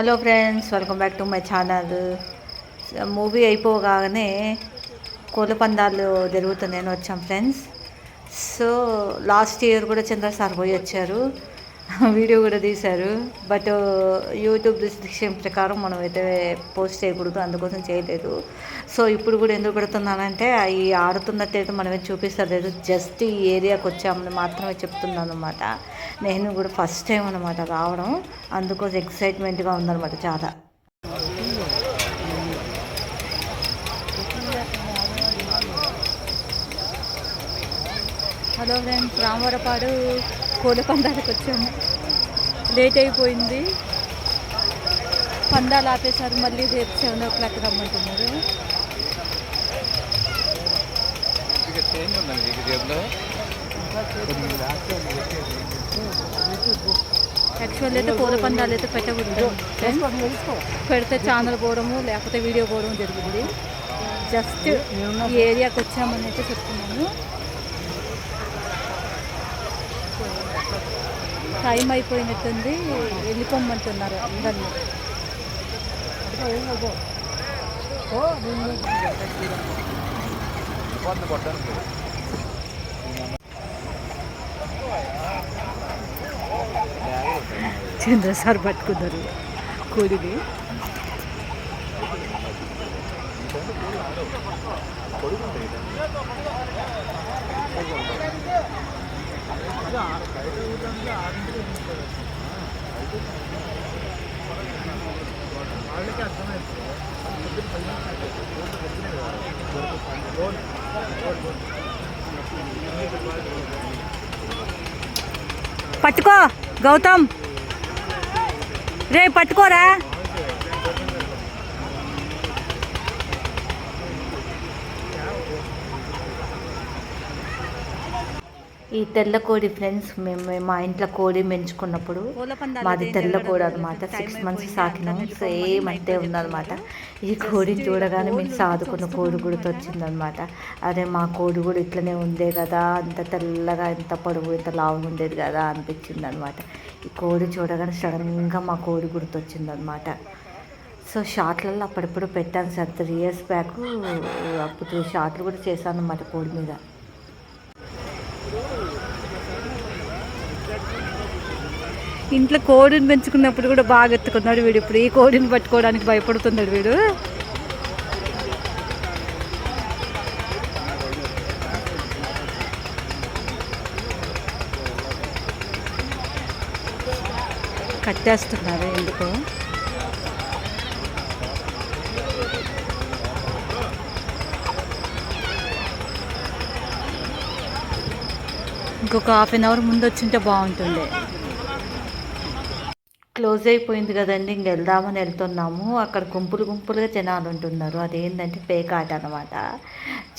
Hello friends welcome back to my channel movie అయిపోగానే కోళ్ళ పందాలు జరుగుతున్నాయని వచ్చాం ఫ్రెండ్స్ సో లాస్ట్ ఇయర్ కూడా చంద్ర సార్ పోయి వచ్చారు. వీడియో కూడా తీశారు. బట్ యూట్యూబ్ రిస్ట్రిక్షన్ ప్రకారం మనం అయితే పోస్ట్ చేయకూడదు. అందుకోసం చేయలేదు. సో ఇప్పుడు కూడా ఎందుకు పెడుతున్నానంటే అవి ఆడుతున్నట్టయితే మనమే చూపిస్తలేదు. జస్ట్ ఈ ఏరియాకి వచ్చామని మాత్రమే చెప్తున్నాను అనమాట నేను కూడా ఫస్ట్ టైం అనమాట రావడం. అందుకోసం ఎక్సైట్మెంట్గా ఉందన్నమాట చాలా. హలో ఫ్రెండ్స్ రామవరపాడు కోళ్ళ పందాలకు వచ్చాము. లేట్ అయిపోయింది. పందాలు ఆపేశారు మళ్ళీ రేపు సెవెన్ ఓ క్లాక్ రమ్మంటున్నారు. యాక్చువల్ అయితే పూల పందాలు అయితే పెట్టకూడదు. పెడితే ఛానల్ పోవడము లేకపోతే వీడియో పోవడం జరుగుతుంది జస్ట్ ఈ ఏరియాకి వచ్చామని అయితే చెప్తున్నాను. టైం అయిపోయినట్టుంది. వెళ్ళిపోమంటున్నారు అందరినీ. చంద్ర సార్ పట్టుకున్నారు. కోడిని. పట్టుకో గౌతమ్. రే పట్టుకోరా. ఈ తెల్ల కోడి ఫ్రెండ్స్ మేము మా ఇంట్లో కోడి పెంచుకున్నప్పుడు మాది తెల్ల కోడి అనమాట సిక్స్ మంత్స్ సాకినాము సేమ్ అంటే ఉందన్నమాట ఈ కోడిని చూడగానే మేము సాదుకున్న కోడి గుర్తొచ్చిందనమాట అదే మా కోడి కూడా ఇట్లనే ఉందే కదా. అంత తెల్లగా ఇంత పొడవు ఇంత లావు ఉండేది కదా అనిపించింది అనమాట ఈ కోడి చూడగానే సడన్గా మా కోడి గుర్తొచ్చిందనమాట సో షార్ట్లలో అప్పుడప్పుడు పెట్టాను. సార్ త్రీ ఇయర్స్ బ్యాక్ అప్పుడు షార్ట్లు కూడా చేశాను అన్నమాట కోడి మీద. ఇంట్లో కోడిని పెంచుకున్నప్పుడు కూడా బాగా ఎత్తుకున్నాడు వీడు ఇప్పుడు. ఈ కోడిని పట్టుకోవడానికి భయపడుతున్నాడు వీడు. కట్టేస్తున్నారు ఎందుకో? ఇంకొక హాఫ్ అన్ అవర్ ముందు వచ్చింటే బాగుంటుండే. క్లోజ్ అయిపోయింది కదండి ఇంక వెళ్దామని వెళ్తున్నాము. అక్కడ గుంపులు గుంపులుగా జనాలు ఉంటున్నారు. అదేంటంటే పేకాట అనమాట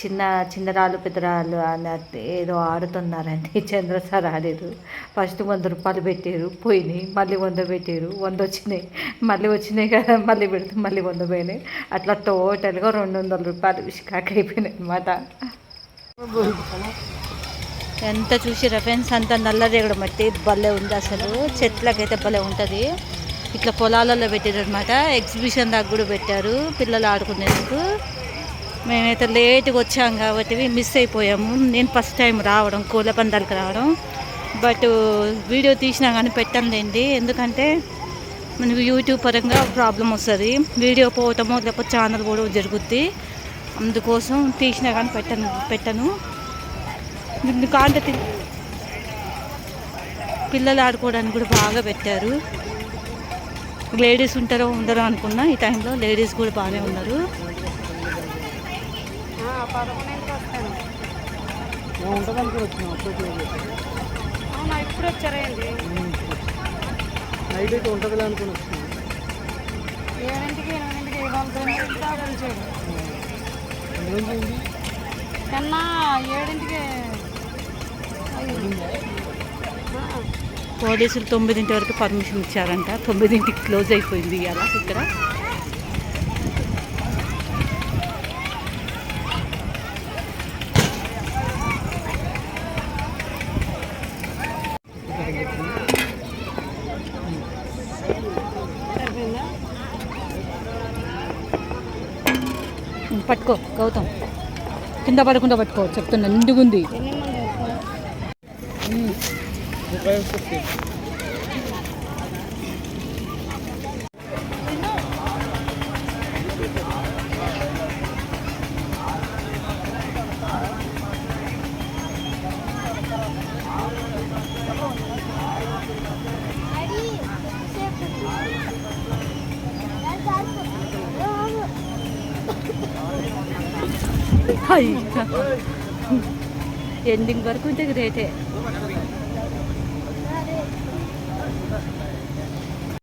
చిన్న చిన్నరాళ్ళు పెద్దరాళ్ళు అని ఏదో ఆడుతున్నారండి. చంద్రసార్ ఆడారు. ఫస్ట్ వంద రూపాయలు పెట్టారు. పోయినాయి. మళ్ళీ వంద పెట్టారు. వంద వచ్చినాయి. మళ్ళీ వచ్చినాయి కదా. మళ్ళీ పెడితే మళ్ళీ వంద పోయినాయి. అట్లా టోటల్గా రెండు వందల రూపాయలు విష్కాక్ అయిపోయినాయి అనమాట ఎంత చూసిరా ఫ్రెండ్స్ అంత నల్లరేగడ మట్టి. భలే ఉంది అసలు. చెట్లకైతే భలే ఉంటుంది. ఇట్లా పొలాలలో పెట్టారనమాట ఎగ్జిబిషన్ దాకా కూడా పెట్టారు. పిల్లలు ఆడుకునేందుకు. మేమైతే లేట్గా వచ్చాం కాబట్టి మిస్ అయిపోయాము. నేను ఫస్ట్ టైం రావడం కోళ్ళ పందాలకు రావడం. బట్ వీడియో తీసినా కానీ పెట్టండి ఎందుకంటే మనకు యూట్యూబ్ పరంగా ప్రాబ్లం వస్తుంది. వీడియో పోవటమో లేకపోతే ఛానల్ కూడా జరుగుద్ది. అందుకోసం తీసినా కానీ పెట్టను పెట్టను. కాంట పిల్లలు ఆడుకోవడానికి కూడా బాగా పెట్టారు. లేడీస్ ఉంటారో ఉండరో అనుకున్నా ఈ టైంలో లేడీస్ కూడా బాగానే ఉన్నారు. ఇప్పుడు వచ్చారండి నైట్ అయితే ఉంటుంది అనుకుని వచ్చినాం ఏడింటికి ఎనిమిదింటికి నిన్న ఏడింటికి పోలీసులు తొమ్మిదింటి వరకు పర్మిషన్ ఇచ్చారంట. తొమ్మిదింటికి క్లోజ్ అయిపోయింది ఇవాళ ఇక్కడ. పట్టుకో గౌతమ్. కింద పడకుండా పట్టుకో చెప్తున్నా నిండుగుంది. ఎండింగ్ వరకు ఉంటుంది రేటే